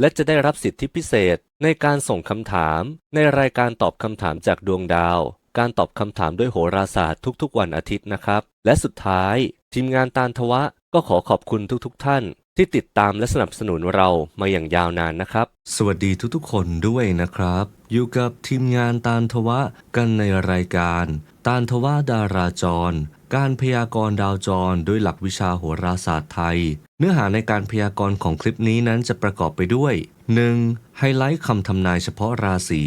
และจะได้รับสิทธิพิเศษในการส่งคำถาม ในรายการตอบคำถามจากดวงดาว การตอบคำถามด้วยโหราศาสตร์ทุกๆ วันอาทิตย์นะครับ และสุดท้าย ทีมงานตาลทวะก็ขอขอบคุณทุกๆ ท่าน ที่ติดตามและสนับสนุนเรามาอย่างยาวนานนะครับ สวัสดีทุกๆ คนด้วยนะครับ อยู่กับทีมงานตาลทวะกันในรายการ ตาลทวะดาราจร การพยากรณ์ดาวจรด้วยหลักวิชาโหราศาสตร์ไทย เนื้อหาในการพยากรณ์ของคลิปนี้นั้นจะประกอบไปด้วย 1. ไฮไลท์คำทำนายเฉพาะราศี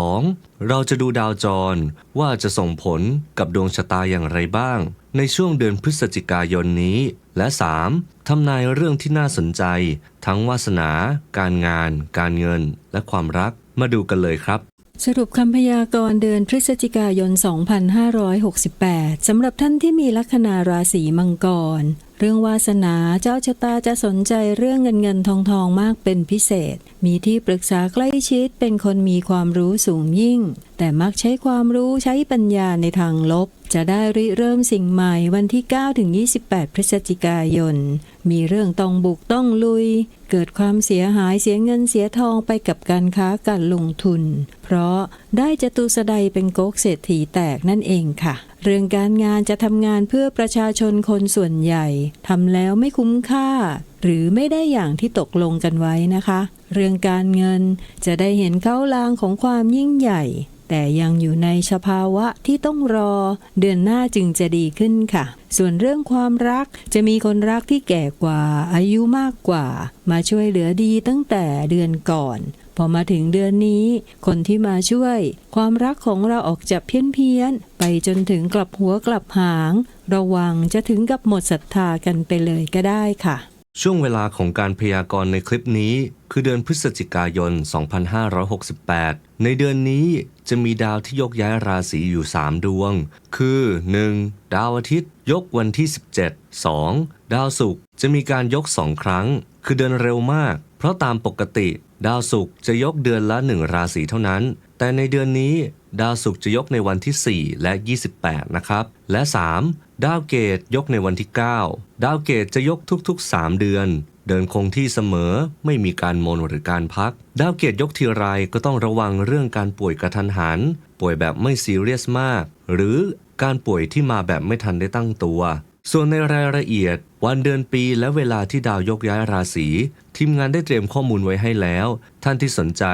2. เราจะดูดาวจร ว่าจะส่งผลกับดวงชะตาอย่างไรบ้าง ในช่วงเดือนพฤศจิกายนนี้ และ 3. ทำนายเรื่องที่น่าสนใจ ทั้งวาสนา การงาน การเงิน และความรักมาดูกันเลยครับ สรุปคำพยากรณ์เดือนพฤศจิกายน 2568 สำหรับท่านที่มีลัคนาราศีมังกร เรื่องวาสนาเจ้าชะตาจะสนใจเรื่องเงินเงินทองทองมากเป็นพิเศษ มีที่ปรึกษาใกล้ชิดเป็นคนมีความรู้สูงยิ่ง แต่มักใช้ความรู้ใช้ปัญญาในทางลบ จะได้ริเริ่มสิ่งใหม่วันที่9ถึง28 พฤศจิกายน มีเรื่องต้องบุกต้องลุย เกิดความเสียหายเสียเงินเสียทองไปกับการค้าการลงทุน เพราะได้จตุสไดเป็นโกกเศรษฐีแตกนั่นเองค่ะ เรื่องการงานจะทำงานเพื่อประชาชนคนส่วนใหญ่ทำแล้วไม่คุ้มค่า หรือไม่ได้อย่างที่ตกลงกันไว้นะคะ เรื่องการเงินจะได้เห็นเขาลางของความยิ่งใหญ่ แต่ยังอยู่ในสภาวะที่ต้องรอเดือนหน้าจึงจะดีขึ้นค่ะ ส่วนเรื่องความรักจะมีคนรักที่แก่กว่าอายุมากกว่า มาช่วยเหลือดีตั้งแต่เดือนก่อน พอมาถึงเดือนนี้ คนที่มาช่วย ความรักของเราออกจะเพี้ยนเพียนๆไปจนถึงกลับหัวกลับหาง ระวังจะถึงกับหมดศรัทธากันไปเลยก็ได้ค่ะ ช่วงเวลาของการพยากรณ์ในคลิปนี้ คือเดือนพฤศจิกายน 2568 ในเดือนนี้จะมีดาวที่ยกย้ายราศีอยู่ 3 ดวง คือ 1. ดาวอาทิตย์ ยกวันที่ 17 2. ดาวศุกร์จะมีการยก 2 ครั้ง คือเดินเร็วมาก เพราะตามปกติ ดาวศุกร์จะยกเดือนละ1ราศีเท่านั้น แต่ในเดือนนี้ ดาวศุกร์จะยกในวันที่ 4 และ 28 นะครับ และ 3. ดาวเกตยกในวันที่ 9 ดาวเกตจะยกทุกๆ 3 เดือน เดินคงที่เสมอไม่มีการมนหรือการพัก ดาวเกตยกทีไรก็ต้องระวังเรื่องการป่วยกระทันหัน ป่วยแบบไม่ซีเรียสมาก หรือการป่วยที่มาแบบไม่ทันได้ตั้งตัว ส่วนในรายละเอียด วันเดือนปีและเวลาที่ดาวยกย้ายราศี ทีมงานได้เตรียมข้อมูลไว้ให้แล้ว ท่านที่สนใจ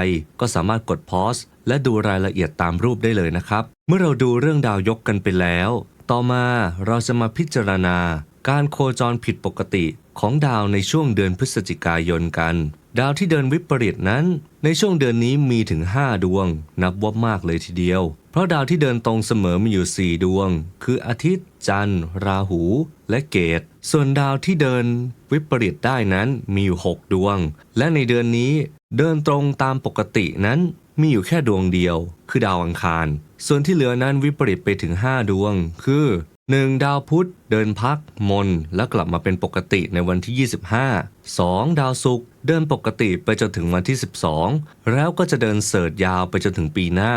ก็สามารถกดพอสและดูรายละเอียดตามรูปได้เลยนะครับ เมื่อเราดูเรื่องดาวยกกันไปแล้ว ต่อมาเราจะมาพิจารณา การโคจรผิดปกติของดาวในช่วงเดือนพฤศจิกายนกัน ดาวที่เดินวิปริตนั้น ในช่วงเดือนนี้มีถึง 5 ดวง นับว่ามากเลยทีเดียว เพราะดาวที่เดินตรงเสมอมีอยู่ 4 ดวง คืออาทิตย์ จันทร์ ราหู และเกต ส่วนดาวที่เดินวิปริตได้นั้นมีอยู่ 6 ดวง และในเดือนนี้เดินตรงตามปกตินั้นมีอยู่แค่ดวงเดียว คือดาวอังคาร ส่วนที่เหลือนั้นวิปริตไปถึง 5 ดวง คือ 1. ดาวพุธเดินพัก มน และกลับมาเป็นปกติในวันที่ 25 2. ดาวศุกร์ เดินปกติไปจนถึงวันที่ 12 แล้วก็จะเดินเสิร์ชยาวไปจนถึงปีหน้า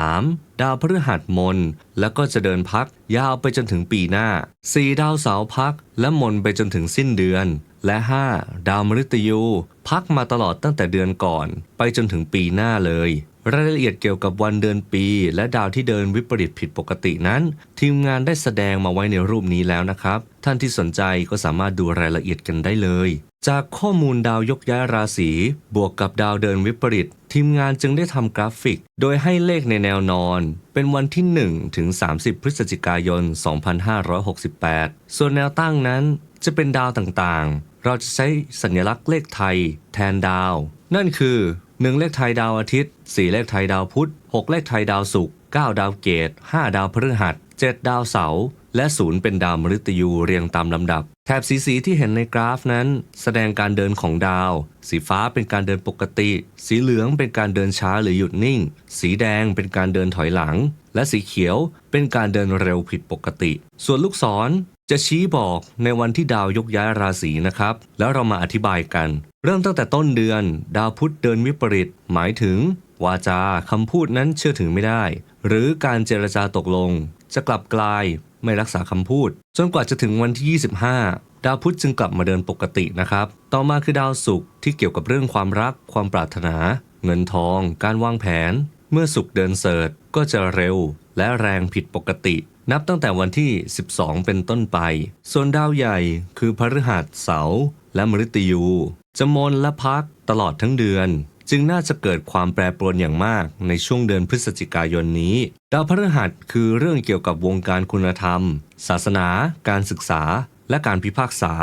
3. ดาวพฤหัสมน แล้วก็จะเดินพักยาวไปจนถึงปีหน้า 4. ดาวเสาร์พัก และมนไปจนถึงสิ้นเดือน และ 5. ดาวมฤตยู พักมาตลอดตั้งแต่เดือนก่อน ไปจนถึงปีหน้าเลย รายละเอียดเกี่ยวกับวันเดือนปี และดาวที่เดินวิปริตผิดปกตินั้น ทีมงานได้แสดงมาไว้ในรูปนี้แล้วนะครับ ท่านที่สนใจก็สามารถดูรายละเอียดกันได้เลย จากข้อมูลดาวยกย้ายราศีบวกกับดาวเดินวิปริต ทีมงานจึงได้ทำกราฟิก โดยให้เลขในแนวนอน เป็นวันที่ 1 ถึง 30 พฤศจิกายน 2568 ส่วนแนวตั้งนั้นจะเป็นดาวต่างๆ เราจะใช้สัญลักษณ์เลขไทย แทนดาว นั่นคือ 1 เลขไทยดาวอาทิตย์ 4 เลขไทยดาวพุธ 6 เลขไทยดาวศุกร์ 9 ดาวเกต 5 ดาวพฤหัส 7 ดาวเสาร์ และศูนย์เป็นดาวมฤตยูเรียงตามลำดับ แถบสีสีที่เห็นในกราฟนั้น แสดงการเดินของดาว สีฟ้าเป็นการเดินปกติ สีเหลืองเป็นการเดินช้าหรือหยุดนิ่ง สีแดงเป็นการเดินถอยหลัง และสีเขียวเป็นการเดินเร็วผิดปกติ ส่วนลูกศรจะชี้บอกในวันที่ดาวยกย้ายราศีนะครับ แล้วเรามาอธิบายกัน เริ่มตั้งแต่ต้นเดือน ดาวพุธเดินวิปริต หมายถึง วาจาคำพูดนั้นเชื่อถือไม่ได้ หรือการเจรจาตกลง จะกลับกลาย ไม่รักษาคำพูด จนกว่าจะถึงวันที่ 25 ดาวพุธจึงกลับมาเดินปกตินะครับ ต่อมาคือดาวศุกร์ที่เกี่ยวกับเรื่องความรัก ความปรารถนา เงินทอง การวางแผน เมื่อศุกร์เดินเสิร์ชก็จะเร็ว และแรงผิดปกติ นับตั้งแต่วันที่ 12 เป็นต้นไป ส่วนดาวใหญ่คือพฤหัสเสาร์และมฤตยู จะมนและพักตลอดทั้งเดือน จึงน่าจะเกิดความแปรปรวนอย่างมากในช่วงเดือนพฤศจิกายนนี้ ดาวพฤหัสคือเรื่องเกี่ยวกับวงการคุณธรรม ศาสนา การศึกษา และการพิพากษา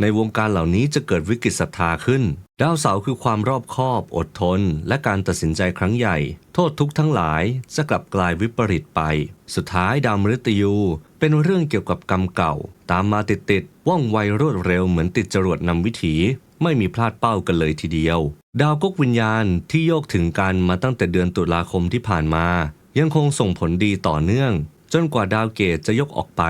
ในวงการเหล่านี้จะเกิดวิกฤตศรัทธาขึ้น ดาวเสาร์คือความรอบคอบ อดทน และการตัดสินใจครั้งใหญ่ โทษทุกข์ทั้งหลายจะกลับกลายวิปริตไป สุดท้ายดาวมฤตยู เป็นเรื่องเกี่ยวกับกรรมเก่า ตามมาติดๆว่องไวรวดเร็วเหมือนติดจรวดนำวิถี ไม่มีพลาดเป้ากันเลยทีเดียว ดาวกกวิญญาณที่โยกถึงกันมาตั้งแต่เดือนตุลาคมที่ผ่านมา ยังคงส่งผลดีต่อเนื่อง จนกว่าดาวเกตจะยกออกไป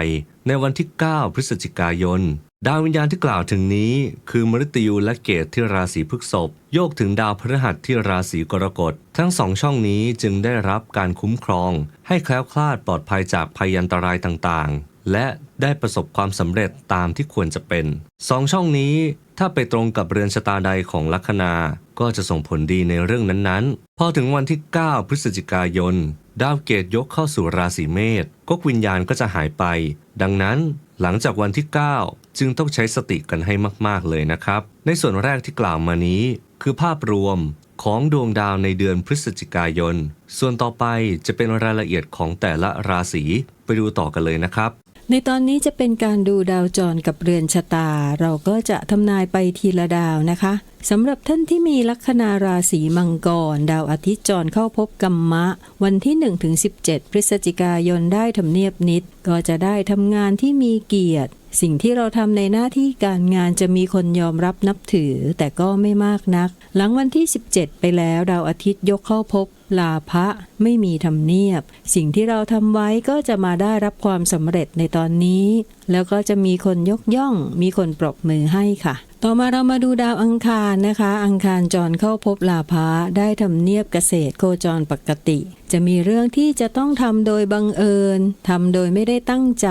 ในวันที่ 9 พฤศจิกายน ดาววิญญาณที่กล่าวถึงนี้ คือมฤตยูและเกตที่ราศีพฤษภโยกถึงดาวพฤหัสที่ราศีกรกฎทั้งสองช่องนี้จึงได้รับการคุ้มครอง ให้แคล้วคลาดปลอดภัยจากภัยอันตรายต่างๆ และได้ประสบความสำเร็จตามที่ควรจะเป็นสองช่องนี้ ถ้าไปตรงกับเรือนชะตาใดของลัคนาก็จะส่งผลดีในเรื่องนั้นๆ พอถึงวันที่ 9 พฤศจิกายน ดาวเกตยกเข้าสู่ราศีเมษก๊กวิญญาณก็จะหายไป ดังนั้นหลังจากวันที่ 9 จึงต้องใช้สติกันให้มากๆเลยนะครับ ในส่วนแรกที่กล่าวมานี้ คือภาพรวมของดวงดาวในเดือนพฤศจิกายน ส่วนต่อไปจะเป็นรายละเอียดของแต่ละราศีไปดูต่อกันเลยนะครับ ในตอนนี้จะเป็นการดูดาวจรกับเรือนชะตา เราก็จะทำนายไปทีละดาวนะคะสำหรับท่านที่มีลัคนาราศีมังกร ดาวอาทิตย์จรเข้าพบกัมมะ วันที่1-17 พฤศจิกายนได้ทำเนียบนิด ก็จะได้ทำงานที่มีเกียรติ สิ่งที่เราทำในหน้าที่การงานจะมีคนยอมรับนับถือ แต่ก็ไม่มากนัก หลังวันที่ 17 ไปแล้ว ดาวอาทิตย์ยกเข้าพบ ลาภะไม่มีทำเนียบ สิ่งที่เราทำไว้ก็จะมาได้รับความสำเร็จในตอนนี้ แล้วก็จะมีคนยกย่อง มีคนปรบมือให้ค่ะ ต่อมาเรามาดูดาวอังคารนะคะ อังคารจรเข้าพบลาภะได้ทำเนียบเกษตรโคจรปกติ จะมีเรื่องที่จะต้องทำโดยบังเอิญทำโดยไม่ได้ตั้งใจ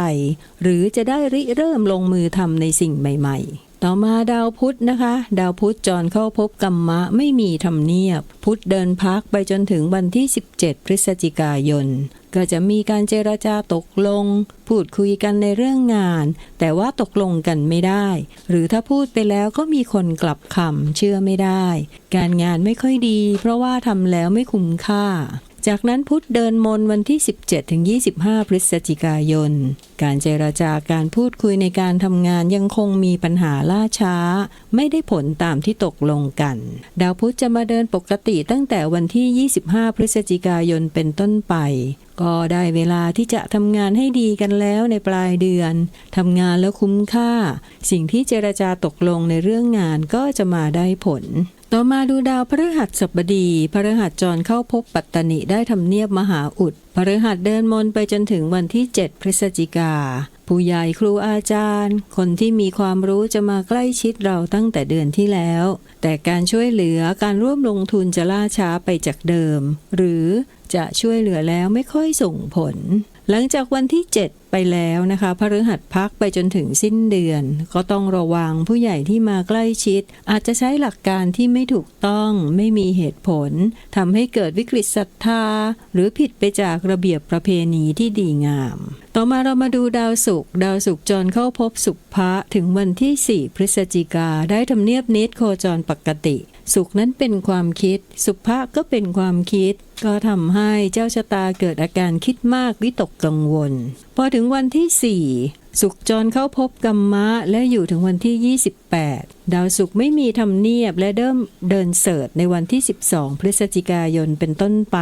หรือจะได้ริเริ่มลงมือทำในสิ่งใหม่ ๆ ต่อมาดาวพุธนะคะ ดาวพุธจรเข้าพบกัมมะไม่มีทำเนียบ พุธเดินพักไปจนถึงวันที่ 17 พฤศจิกายน ก็จะมีการเจรจาตกลง พูดคุยกันในเรื่องงาน แต่ว่าตกลงกันไม่ได้ หรือถ้าพูดไปแล้วก็มีคนกลับคำเชื่อไม่ได้ การงานไม่ค่อยดี เพราะว่าทำแล้วไม่คุ้มค่า จากนั้นพุธเดินมนวันที่ 17ถึง25 พฤศจิกายน การเจรจาการพูดคุยในการทำงานยังคงมีปัญหาล่าช้า ไม่ได้ผลตามที่ตกลงกัน ดาวพุธจะมาเดินปกติตั้งแต่วันที่ 25 พฤศจิกายนเป็นต้นไป ก็ได้เวลาที่จะทำงานให้ดีกันแล้วในปลายเดือนทำงานแล้วคุ้มค่า สิ่งที่เจรจาตกลงในเรื่องงานก็จะมาได้ผล ต่อมาดูดาวพฤหัสบดีพฤหัสจรเข้าพบปัตตนิได้ทำเนียบมหาอุดพฤหัสเดินมนไปจนถึงวันที่ 7 พฤศจิกา ผู้ใหญ่ครูอาจารย์ คนที่มีความรู้จะมาใกล้ชิดเราตั้งแต่เดือนที่แล้ว แต่การช่วยเหลือการร่วมลงทุนจะล่าช้าไปจากเดิม หรือจะช่วยเหลือแล้วไม่ค่อยส่งผล หลังจากวันที่ 7 ไปแล้วนะคะพฤหัสพักไปจนถึงสิ้นเดือน ก็ต้องระวังผู้ใหญ่ที่มาใกล้ชิด อาจจะใช้หลักการที่ไม่ถูกต้องไม่มีเหตุผลทำให้เกิดวิกฤตศรัทธา หรือผิดไปจากระเบียบประเพณีที่ดีงาม ต่อมาเรามาดูดาวศุกร์ดาวศุกร์จรเข้าพบสุขพระถึงวันที่ 4 พฤศจิกาได้ทำเนียบนิดโคจรปกติ สุขนั้นเป็นความคิด สุภะก็เป็นความคิด ก็ทำให้เจ้าชะตาเกิดอาการคิดมากวิตกกังวล พอถึงวันที่ 4 สุขจรเข้าพบกัมมะและอยู่ถึงวันที่ 28 ดาวสุขไม่มีทำเนียบและเริ่มเดินเสิร์ชในวันที่ 12 พฤศจิกายนเป็นต้นไป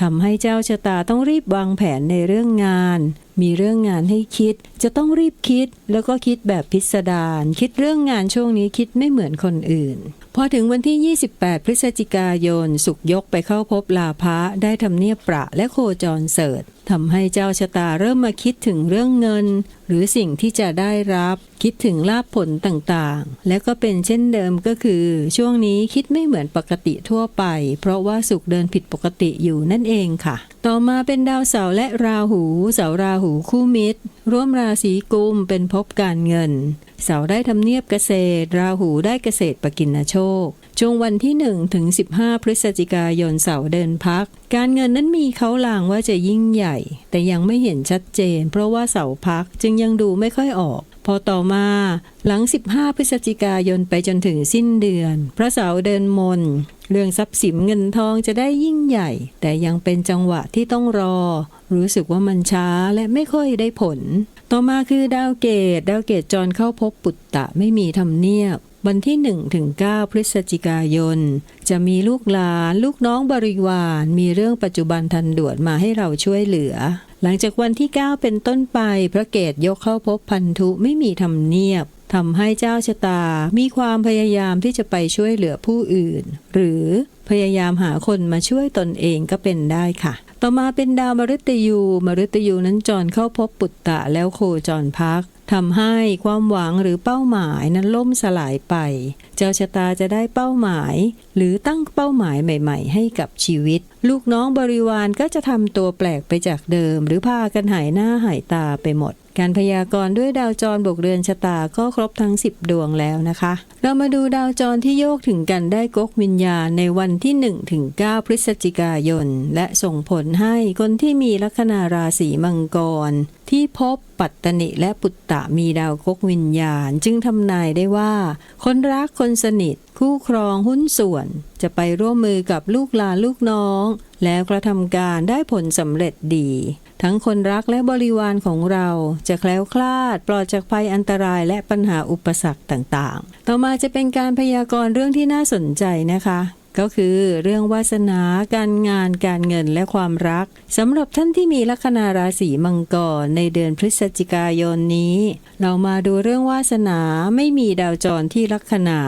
ทำให้เจ้าชะตาต้องรีบวางแผนในเรื่องงาน มีเรื่องงานให้คิด จะต้องรีบคิด แล้วก็คิดแบบพิสดารคิดเรื่องงานช่วงนี้คิดไม่เหมือนคนอื่น พอถึงวันที่ 28 พฤศจิกายน สุกยกไปเข้าพบลาพะได้ทำเนียบประและโคจรเสด ทำให้เจ้าชะตาเริ่มมาคิดถึงเรื่องเงิน หรือสิ่งที่จะได้รับ คิดถึงลาภผลต่างๆ และก็เป็นเช่นเดิมก็คือ ช่วงนี้คิดไม่เหมือนปกติทั่วไป เพราะว่าสุกเดินผิดปกติอยู่นั่นเองค่ะ ต่อมาเป็นดาวเสาร์และราหูเสาราหูคู่มิตร ร่วมราศีกุมเป็นภพการเงิน เสาร์ได้ทำเนียบเกษตร ราหูได้เกษตรปกินโชค ช่วงวันที่ 1 ถึง 15 พฤศจิกายนเสาร์เดินพัก การเงินนั้นมีเขาลางว่าจะยิ่งใหญ่ แต่ยังไม่เห็นชัดเจน เพราะว่าเสาพักจึงยังดูไม่ค่อยออก พอต่อมา หลัง 15 พฤศจิกายนไปจนถึงสิ้นเดือน พระเสาเดินมน เรื่องทรัพย์สินเงินทองจะได้ยิ่งใหญ่ แต่ยังเป็นจังหวะที่ต้องรอ รู้สึกว่ามันช้าและไม่ค่อยได้ผล ต่อมาคือดาวเกต ดาวเกตจรเข้าพบปุตตะไม่มีทำเนียบ วันที่1ถึง9พฤศจิกายน จะมีลูกหลานลูกน้องบริวารมีเรื่องปัจจุบันทันด่วนมาให้เราช่วยเหลือ หลังจากวันที่ 9 เป็นต้นไป พระเกตยกเข้าพบพันธุไม่มีทำเนียบทำให้เจ้าชะตา มีความพยายามที่จะไปช่วยเหลือผู้อื่น หรือพยายามหาคนมาช่วยตนเองก็เป็นได้ค่ะ ต่อมาเป็นดาวมฤตยู มฤตยูนั้นจรเข้าพบปุตตะแล้วโคจรพัก ทำให้ความหวังหรือเป้าหมายนั้นล่มสลายไป เจ้าชะตาจะได้เป้าหมาย หรือตั้งเป้าหมายใหม่ ๆ ให้กับชีวิต ลูกน้องบริวารก็จะทำตัวแปลกไปจากเดิม หรือพากันหายหน้าหายตาไปหมด การพยากรณ์ด้วยดาวจรบวกเรือนชะตาก็ครบทั้ง 10 ดวงแล้วนะคะ เรามาดูดาวจรที่โยกถึงกันได้กกวิญญาณในวันที่1ถึง9พฤศจิกายน และส่งผลให้คนที่มีลัคนาราศีมังกร ที่พบปัตตนิและปุตตะมีดาวกกวิญญาณ จึงทำนายได้ว่า คนรักคนสนิท คู่ครองหุ้นส่วน จะไปร่วมมือกับลูกหลานลูกน้อง แล้วกระทำการได้ผลสำเร็จดี ทั้งคนรักและบริวารของเราจะแคล้วคลาด ปลอดจากภัยอันตรายและปัญหาอุปสรรคต่างๆ ต่อมาจะเป็นการพยากรณ์เรื่องที่น่าสนใจนะคะก็คือเรื่องวาสนา การงาน การเงินและความรักสำหรับท่านที่มีลัคนาราศีมังกรในเดือนพฤศจิกายนนี้ เรามาดูเรื่องวาสนาไม่มีดาวจรที่ลัคนา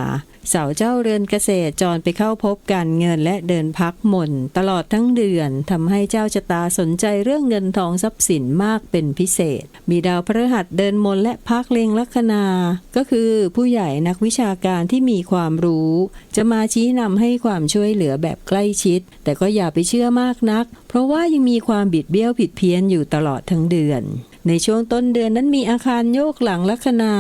เสาเจ้าเรือนเกษตรจรไปเข้าพบการเงินและเดินพักหม่น ตลอดทั้งเดือนทำให้เจ้าชะตาสนใจเรื่องเงินทองทรัพย์สินมากเป็นพิเศษ มีดาวพฤหัสเดินมนและพักเลงลัคนา ก็คือผู้ใหญ่นักวิชาการที่มีความรู้ จะมาชี้นำให้ความช่วยเหลือแบบใกล้ชิด แต่ก็อย่าไปเชื่อมากนัก เพราะว่ายังมีความบิดเบี้ยวผิดเพี้ยนอยู่ตลอดทั้งเดือนในช่วงต้นเดือนนั้นมีอาคารโยกหลังลัคนา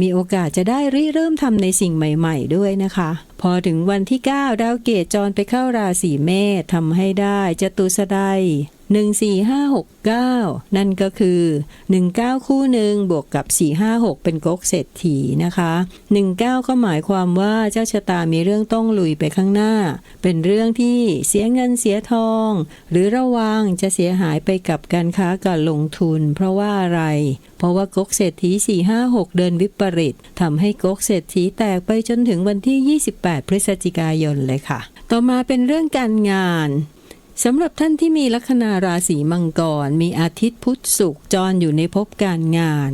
มีโอกาสจะได้ริเริ่มทำในสิ่งใหม่ๆด้วยนะคะ พอถึงวันที่ 9 ดาวเกตจรไปเข้าราศีเมษทำให้ได้จตุสได 14569 นั่นก็คือ 19 คู่หนึ่งบวกกับ 456 เป็นก๊กเศรษฐีนะคะ 19 ก็หมายความว่าเจ้าชะตามีเรื่องต้องลุยไปข้างหน้า เป็นเรื่องที่เสียเงินเสียทอง หรือระวังจะเสียหายไปกับการค้าการลงทุน เพราะว่าอะไร เพราะว่าก๊กเศรษฐี 456 เดินวิปริตทำให้ก๊กเศรษฐีแตกไปจนถึงวันที่ 28 พฤศจิกายนเลยค่ะ ต่อมาเป็นเรื่องการงาน สำหรับท่านที่มีลัคนาราศีมังกร มีอาทิตย์พุธศุกร์จรอยู่ในภพการงาน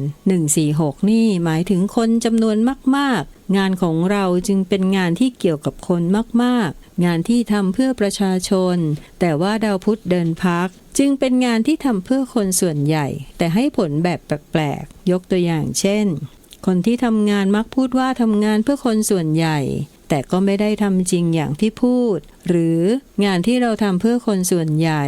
146 นี่หมายถึงคนจำนวนมากๆ งานของเราจึงเป็นงานที่เกี่ยวกับคนมากๆ งานที่ทำเพื่อประชาชน แต่ว่าดาวพุธเดินพัก จึงเป็นงานที่ทำเพื่อคนส่วนใหญ่ แต่ให้ผลแบบแปลกๆ ยกตัวอย่างเช่น คนที่ทำงานมักพูดว่าทำงานเพื่อคนส่วนใหญ่ แต่ก็ไม่ได้ทำจริงอย่างที่พูด หรืองานที่เราทำเพื่อคนส่วนใหญ่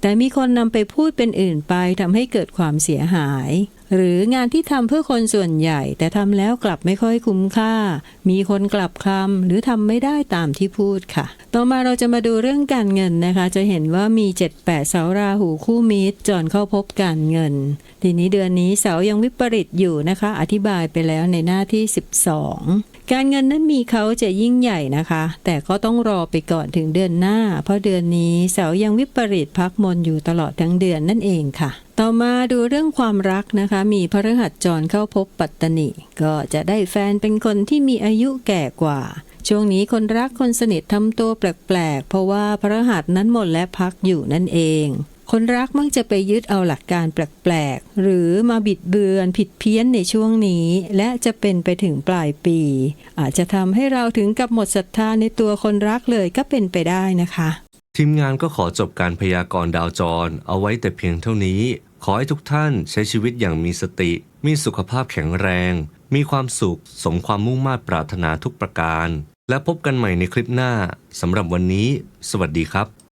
แต่มีคนนำไปพูดเป็นอื่นไปทำให้เกิดความเสียหาย หรืองานที่ทำเพื่อคนส่วนใหญ่ แต่ทำแล้วกลับไม่ค่อยคุ้มค่า มีคนกลับคำหรือทำไม่ได้ตามที่พูดค่ะ ต่อมาเราจะมาดูเรื่องการเงินนะคะ จะเห็นว่ามี 7-8 เสาราหูคู่มิตรจรเข้าพบการเงิน ทีนี้เดือนนี้เสายังวิปริตอยู่นะคะ อธิบายไปแล้วในหน้าที่ 12 การเงินนั้นมีเขาจะยิ่งใหญ่นะคะ แต่ก็ต้องรอไปก่อนถึงเดือนหน้า เพราะเดือนนี้เสายังวิปริตพักมนอยู่ตลอดทั้งเดือนนั่นเองค่ะ ต่อมาดูเรื่องความรักนะคะ มีพระฤหัสจรเข้าพบปัตตนิก็จะได้แฟนเป็นคนที่มีอายุแก่กว่า ช่วงนี้คนรักคนสนิททำตัวแปลกๆ เพราะว่าพฤหัสนั้นหมดและพักอยู่นั่นเอง คนรักมักจะไปยึดเอาหลักการแปลกๆ หรือมาบิดเบือนผิดเพี้ยนในช่วงนี้ และจะเป็นไปถึงปลายปี อาจจะทำให้เราถึงกับหมดศรัทธาในตัวคนรักเลยก็เป็นไปได้นะคะ ทีมงานก็ขอจบการพยากรณ์ดาวจร เอาไว้แต่เพียงเท่านี้ ขอให้ทุกท่านใช้ชีวิตอย่างมีสติ มีสุขภาพแข็งแรง มีความสุข สมความมุ่งมา่ปรารถนาทุกประการ และพบกันใหม่ในคลิปหน้าสำหรับวันนี้ สวัสดีครับ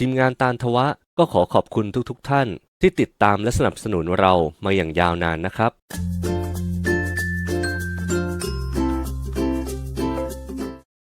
ทีมงานตาลทวะก็ขอขอบคุณทุกๆท่านที่ติดตามและสนับสนุนเรามาอย่างยาวนานนะครับ